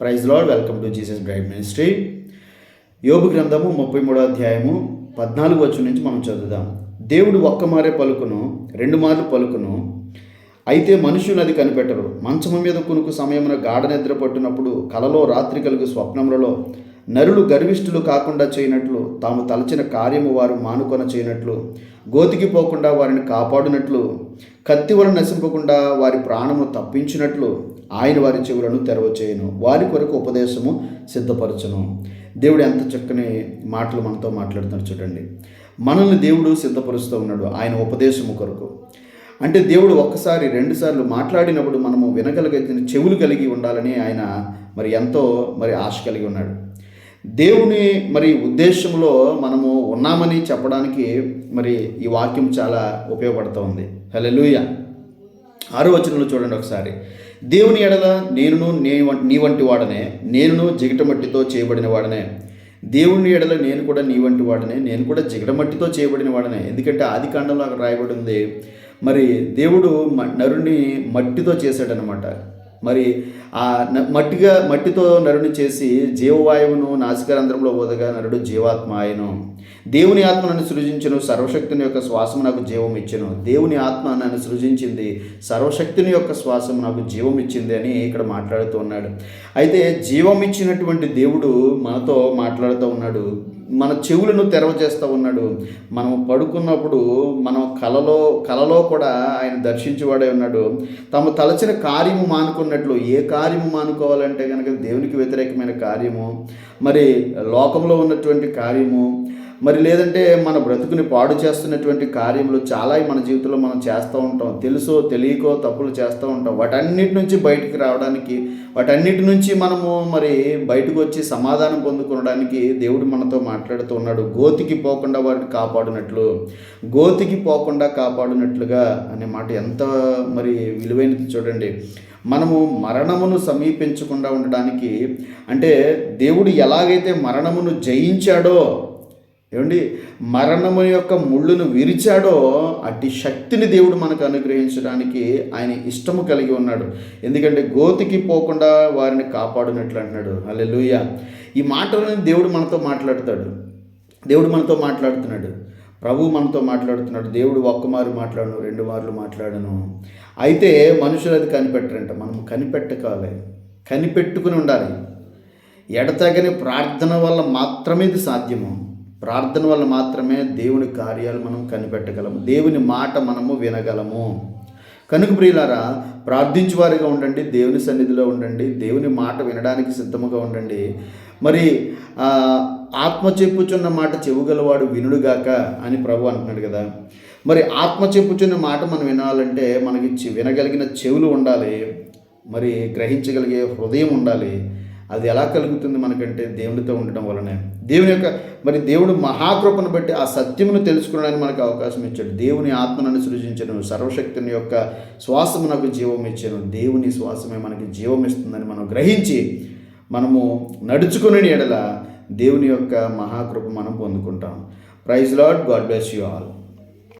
Praise lord welcome to Jesus bride ministry. యోగ గ్రంథము ముప్పై మూడో అధ్యాయము పద్నాలుగు వచ్చి నుంచి మనం చదువుదాం. దేవుడు ఒక్క మారే పలుకును రెండు మార్లు పలుకును. అయితే మనుషులు అది కనిపెట్టరు. మంచము మీద కొనుకు సమయంలో గాఢ నిద్ర పట్టినప్పుడు కలలో రాత్రి కలుగు స్వప్నములలో నరులు గర్విష్ఠులు కాకుండా చేయనట్లు తాము తలచిన కార్యము వారు మానుకొన చేయనట్లు గోతికి పోకుండా వారిని కాపాడునట్లు కత్తి వలన నశింపకుండా వారి ప్రాణము తప్పించినట్లు ఆయన వారి చెవులను తెరవచేయను. వారి కొరకు ఉపదేశము సిద్ధపరచను. దేవుడు ఎంత చక్కని మాటలు మనతో మాట్లాడుతున్నారు చూడండి. మనల్ని దేవుడు సిద్ధపరుస్తూ ఉన్నాడు ఆయన ఉపదేశము కొరకు. అంటే దేవుడు ఒక్కసారి రెండుసార్లు మాట్లాడినప్పుడు మనము వినగలిగిన చెవులు కలిగి ఉండాలని ఆయన మరి ఎంతో మరి ఆశ కలిగి ఉన్నాడు. దేవుని మరి ఉద్దేశంలో మనము ఉన్నామని చెప్పడానికి మరి ఈ వాక్యం చాలా ఉపయోగపడుతూ ఉంది. హల్లెలూయ. ఆరో వచనంలో చూడండి ఒకసారి. దేవుని ఎడల నేనును నీ నీ వంటి వాడనే నేనును జిగటమట్టితో చేయబడిన వాడనే. దేవుని ఎడల నేను కూడా నీ వంటి వాడనే నేను కూడా జిగటమట్టితో చేయబడిన వాడనే. ఎందుకంటే ఆది కాండంలో అక్కడ రాయబడి ఉంది. మరి దేవుడు మ- నరుని మట్టితో చేశాడనమాట మరి ఆ మట్టిగా మట్టితో నరుని చేసి జీవవాయువును నాసికరంధ్రంలో వదగా నరుడు జీవాత్మ ఆయను దేవుని ఆత్మ నన్ను సృజించను సర్వశక్తిని యొక్క శ్వాసము నాకు జీవం ఇచ్చను. దేవుని ఆత్మ నన్ను సృజించింది సర్వశక్తిని యొక్క శ్వాసం నాకు జీవం ఇచ్చింది అని ఇక్కడ మాట్లాడుతూ ఉన్నాడు. అయితే జీవం ఇచ్చినటువంటి దేవుడు మనతో మాట్లాడుతూ ఉన్నాడు. మన చెవులను తెరవజేస్తూ ఉన్నాడు. మనం పడుకున్నప్పుడు మనం కలలో కలలో కూడా ఆయన దర్శించేవాడే ఉన్నాడు. తాము తలచిన కార్యము మానుకున్నట్లు ఏ కార్యము మానుకోవాలంటే కనుక దేవునికి వ్యతిరేకమైన కార్యము మరి లోకంలో ఉన్నటువంటి కార్యము మరి లేదంటే మన బ్రతుకుని పాడు చేస్తున్నటువంటి కార్యములు చాలా మన జీవితంలో మనం చేస్తూ ఉంటాం. తెలుసో తెలియకో తప్పులు చేస్తూ ఉంటాం. వాటన్నిటి నుంచి బయటికి రావడానికి వాటన్నిటి నుంచి మనము మరి బయటకు వచ్చి సమాధానం పొందుకోవడానికి దేవుడు మనతో మాట్లాడుతూ ఉన్నాడు. గోతికి పోకుండా వారిని కాపాడినట్లు గోతికి పోకుండా కాపాడినట్లుగా అనే మాట ఎంత మరి విలువైనది చూడండి. మనము మరణమును సమీపించకుండా ఉండడానికి అంటే దేవుడు ఎలాగైతే మరణమును జయించాడో ఏమండి మరణము యొక్క ముళ్ళును విరిచాడో అట్టి శక్తిని దేవుడు మనకు అనుగ్రహించడానికి ఆయన ఇష్టము కలిగి ఉన్నాడు. ఎందుకంటే గోతికి పోకుండా వారిని కాపాడునట్లు అంటున్నాడు. అల్లెలుయ ఈ మాటలను దేవుడు మనతో మాట్లాడతాడు. దేవుడు మనతో మాట్లాడుతున్నాడు. ప్రభు మనతో మాట్లాడుతున్నాడు. దేవుడు ఒక్కమారు మాట్లాడను రెండు మార్లు మాట్లాడను. అయితే మనుషులు అది కనిపెట్టరంట. మనం కనిపెట్టుకోవాలి కనిపెట్టుకుని ఉండాలి. ఎడతగని ప్రార్థన వల్ల మాత్రమే ఇది సాధ్యము. ప్రార్థన వల్ల మాత్రమే దేవుని కార్యాలు మనం కనిపెట్టగలము. దేవుని మాట మనము వినగలము. కనుక ప్రియులారా ప్రార్థించువారిగా ఉండండి దేవుని సన్నిధిలో ఉండండి దేవుని మాట వినడానికి సిద్ధముగా ఉండండి. మరి ఆత్మ చెప్పుచున్న మాట చెవుగలవాడు వినుడుగాక అని ప్రభు అంటున్నాడు కదా. మరి ఆత్మ చెప్పుచున్న మాట మనం వినాలంటే మనకి వినగలిగిన చెవులు ఉండాలి మరి గ్రహించగలిగే హృదయం ఉండాలి అది ఎలా కలుగుతుంది మనకంటే దేవునితో ఉండటం వలనే? దేవుని యొక్క మరి దేవుడు మహాకృపను బట్టి ఆ సత్యమును తెలుసుకోవడానికి మనకు అవకాశం ఇచ్చాడు. దేవుని ఆత్మను సృజించను సర్వశక్తిని యొక్క శ్వాసము నాకు జీవం ఇచ్చాను దేవుని శ్వాసమే మనకి జీవం ఇస్తుందని మనం గ్రహించి మనము నడుచుకునే ఎడల దేవుని యొక్క మహాకృప మనం పొందుకుంటాం. Praise lord God bless you all